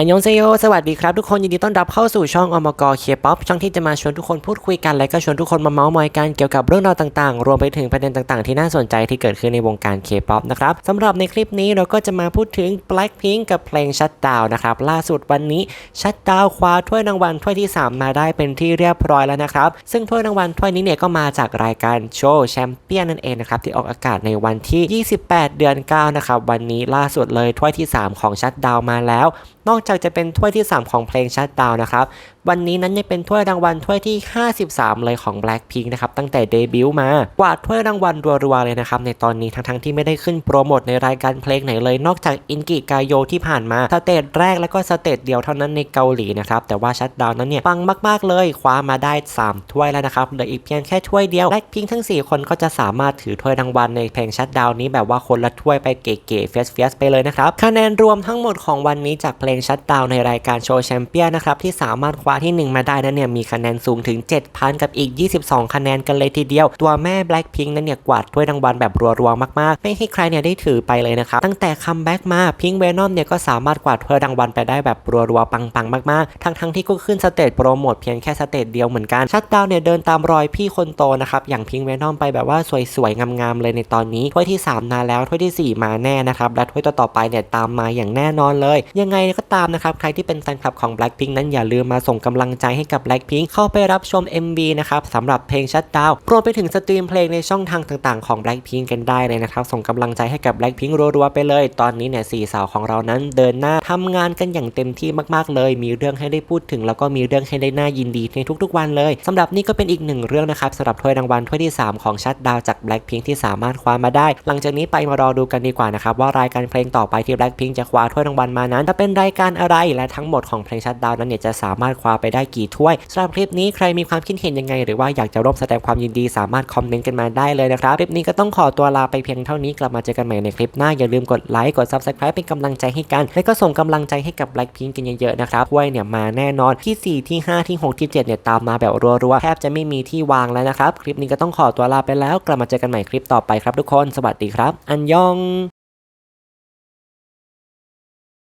อันยองเซโยสวัสดีครับทุกคนยินดีต้อนรับเข้าสู่ช่องอมกเคป๊อปช่องที่จะมาชวนทุกคนพูดคุยกัน และก็ชวนทุกคนมาเมาส์มอยกันเกี่ยวกับเรื่องราวต่างๆ รวมไปถึงประเด็นต่างๆ ที่น่าสนใจที่เกิดขึ้นในวงการเคป๊อปนะครับสำหรับในคลิปนี้เราก็จะมาพูดถึง Blackpink กับเพลง Shutdown นะครับล่าสุดวันนี้ Shutdown คว้าถ้วยรางวัลถ้วยที่ 3 มาได้เป็นที่เรียบร้อยแล้วนะครับซึ่งถ้วยรางวัลถ้วยนี้เนี่ยก็มาจากรายการโชว์แชมเปี้ยนนั่นเองนะครับที่ออกอากาศในวันที่ 28 เดือน 9 นะครับวันนี้ล่าสุดเลยถ้วยที่ 3 ของ Shutdown มาแล้ว นอกจากจะเป็นถ้วยที่ 3 ของเพลงชัดดาวนะครับวันนี้นั้นยังเป็นถ้วยรางวัลถ้วยที่ 53 เลยของ Blackpink นะครับตั้งแต่เดบิวต์มากวาดถ้วยรางวัลรัวๆเลยนะครับในตอนนี้ทั้งๆที่ไม่ได้ขึ้นโปรโมทในรายการเพลงไหนเลยนอกจากอินกิกายโยที่ผ่านมาสเตจแรกแล้วก็สเตจเดียวเท่านั้นในเกาหลีนะครับแต่ว่าชัดดาวนั้นเนี่ยปังมากๆเลยคว้ามาได้ 3 ถ้วยแล้วนะครับเหลืออีกเพียงแค่ถ้วยเดียว Blackpink ทั้ง 4 คนก็จะสามารถถือถ้วยรางวัลในเพลงชัดดาวนี้แบบว่าคนละถ้วยไปเก๋ๆเฟียสๆไปเลยนะครับคะแนนรวมทั้งหมดของวันนี้จากเพลงชัดดาวในรายการโชว์แชมเปี้ยนนะครับที่สามารถคว้าที่ 1 มาได้นั้นเนี่ยมีคะแนนสูงถึง 7,000 กับอีก 22 คะแนนกันเลยทีเดียว ตัวแม่ Blackpink นั้นเนี่ยกวาดถ้วยรางวัลแบบรัวๆมากๆ ไม่ให้ใครเนี่ยได้ถือไปเลยนะครับ ตั้งแต่คัมแบ็กมาพิงเวนอมเนี่ยก็สามารถกวาดถ้วยรางวัลไปได้แบบรัวๆปังๆ มากๆ ทั้งๆที่ก็ขึ้นสเตจโปรโมทเพียงแค่สเตจเดียวเหมือนกันชัดดาวเนี่ยเดินตามรอยพี่คนโตนะครับอย่างพิงเวนอมไปแบบว่าสวยๆงามๆเลยในตอนนี้ถ้วยที่ 3 มาแล้วถ้วยทีสี่ 4 มาแน่นะครับและถ้วยต่อๆไปเนี่ยตามมาอย่างแน่นอนเลย ยังไงก็ตามนะครับใครที่เป็นแฟนคลับของ Blackpink นั้นอย่าลืมมาส่งกำลังใจให้กับ Blackpink เข้าไปรับชม MV นะครับสำหรับเพลงชัดดาวรวมไปถึงสตรีมเพลงในช่องทางต่างๆของ Blackpink กันได้เลยนะครับ ส่งกำลังใจให้กับ Blackpink รัวๆไปเลย ตอนนี้เนี่ยสี่สาวของเรานั้นเดินหน้าทำงานกันอย่างเต็มที่มากๆเลย มีเรื่องให้ได้พูดถึง แล้วก็มีเรื่องให้ได้น่ายินดีในทุกๆวันเลยสำหรับนี่ก็เป็นอีกหนึ่งเรื่องนะครับสำหรับถ้วยรางวัลถ้วยที่ 3 ของชัดดาวจาก Blackpink ที่สามารถคว้ามาได้ หลังจากนี้ไปมารอดูกันดีกว่านะครับว่ารายการเพลงต่อไปที่ Blackpink จะคว้าถ้วยรางวัลมานั้นจะเป็นรายการอะไรและทั้งหมดของเพลงชัดดาวนั้นเนี่ยจะสามารถคว้าไปได้กี่ถ้วยสำหรับคลิปนี้ใครมีความคิดเห็นยังไง หรือว่าอยากจะร่วมแสดงความยินดีสามารถคอมเมนต์กันมาได้เลยนะครับคลิปนี้ก็ต้องขอตัวลาไปเพียงเท่านี้กลับมาเจอกันใหม่ในคลิปหน้าอย่าลืมกดไลค์กด Subscribe เป็นกำลังใจให้กัน และก็ส่งกำลังใจให้กับ Blackpink กันเยอะๆนะครับถ้วยเนี่ยมาแน่นอนที่ 4 ที่ 5 ที่ 6 ที่ 7 เนี่ยตามมาแบบรัวๆแทบจะไม่มีที่วางแล้วนะครับคลิปนี้ก็ต้องขอตัวลาไปแล้วกลับมาเจอกันใหม่คลิปต่อไปครับทุกคน สวัสดีครับ อันยอง